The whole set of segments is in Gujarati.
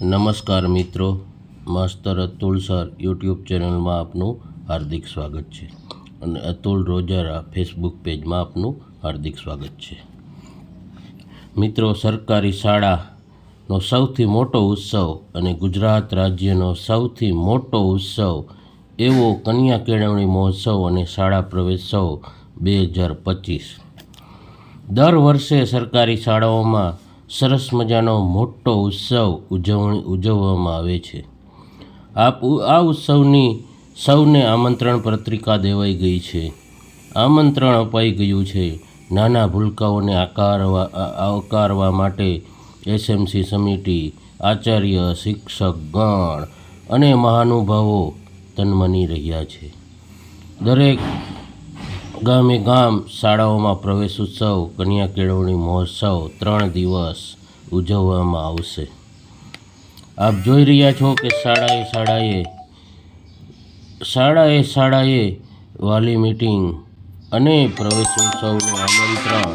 નમસ્કાર મિત્રો, માસ્તર અતુલ સર યુટ્યુબ ચેનલમાં આપનું હાર્દિક સ્વાગત છે અને અતુલ રોજારા ફેસબુક પેજમાં આપનું હાર્દિક સ્વાગત છે. મિત્રો, સરકારી શાળાનો સૌથી મોટો ઉત્સવ અને ગુજરાત રાજ્યનો સૌથી મોટો ઉત્સવ એવો કન્યા કેળવણી મહોત્સવ અને શાળા પ્રવેશોત્સવ બે હજાર પચીસ. દર વર્ષે સરકારી શાળાઓમાં સરસ મજાનો મોટો ઉત્સવ ઉજવણી ઉજવવામાં આવે છે. આ આ ઉત્સવની સૌને આમંત્રણ પત્રિકા દેવાઈ ગઈ છે. આમંત્રણ અપાઈ ગયું છે. નાના ભૂલકાઓને આકારવા આવકારવા માટે એસએમસી સમિતિ, આચાર્ય, શિક્ષક, ગણ અને મહાનુભાવો તનમની રહ્યા છે. દરેક ગામે ગામ શાળાઓમાં પ્રવેશ ઉત્સવ કન્યા કેળવણી મહોત્સવ ત્રણ દિવસ ઉજવવામાં આવશે. આપ જોઈ રહ્યા છો કે શાળાએ શાળાએ શાળાએ શાળાએ વાલી મિટિંગ અને પ્રવેશ ઉત્સવનું આમંત્રણ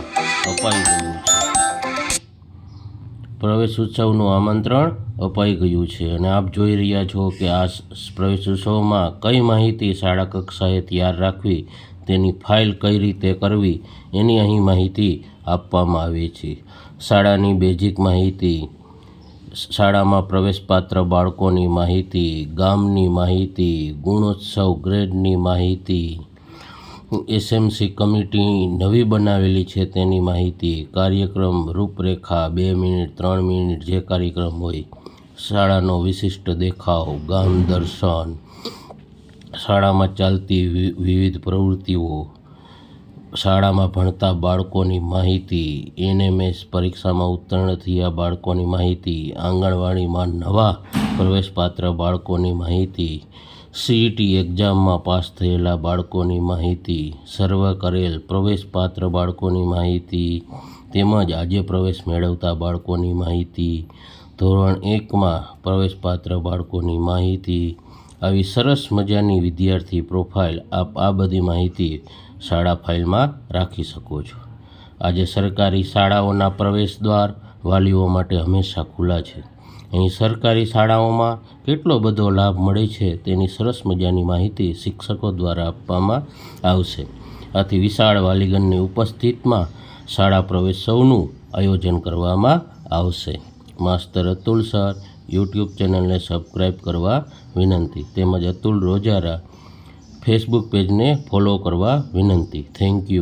અપાયું. પ્રવેશ ઉત્સવનું આમંત્રણ અપાઈ ગયું છે. અને આપ જોઈ રહ્યા છો કે આ પ્રવેશ ઉત્સવમાં કઈ માહિતી શાળા કક્ષાએ તૈયાર રાખવી, તેની ફાઇલ કઈ રીતે કરવી, એની અહીં માહિતી આપવામાં આવી છે. શાળાની બેઝિક માહિતી શાળામાં પ્રવેશપાત્ર બાળકોની માહિતી, ગામની માહિતી, ગુણોત્સવ ગ્રેડની માહિતી એસએમસી કમિટી નવી બનાવેલી છે તેની માહિતી. કાર્યક્રમ રૂપરેખા બે મિનિટ, ત્રણ મિનિટ જે કાર્યક્રમ હોય, શાળાનો વિશિષ્ટ દેખાવ ગામ દર્શન, શાળામાં ચાલતી વિવિધ પ્રવૃત્તિઓ, શાળામાં ભણતા બાળકોની માહિતી, એનએમએસ પરીક્ષામાં ઉત્તીર્ણ થયા બાળકોની માહિતી, આંગણવાડીમાં નવા પ્રવેશપાત્ર બાળકોની માહિતી સીઈટી એક્ઝામમાં પાસ થયેલા બાળકોની માહિતી, સર્વ કરેલ પ્રવેશપાત્ર બાળકોની માહિતી, તેમજ આજે પ્રવેશ મેળવતા બાળકોની માહિતી, ધોરણ એકમાં પ્રવેશપાત્ર બાળકોની માહિતી, આવી સરસ મજાની વિદ્યાર્થી પ્રોફાઇલ આપ આ બધી માહિતી શાળા ફાઇલમાં રાખી શકો છો. આજે સરકારી શાળાઓના પ્રવેશ દ્વાર વાલીઓ માટે હંમેશા ખુલ્લા છે. અહીં સરકારી શાળાઓમાં કેટલો બધો લાભ મળે છે તેની સરસ મજાની માહિતી શિક્ષકો દ્વારા આપવામાં આવશે. આથી વિશાળ વાલીગણની ઉપસ્થિતમાં શાળા પ્રવેશોનું આયોજન કરવામાં આવશે. માસ્તર અતુલ સર, યુટ્યુબ ચેનલને સબસ્ક્રાઈબ કરવા વિનંતી, તેમજ અતુલ રોજારા ફેસબુક પેજને ફોલો કરવા વિનંતી. Thank you.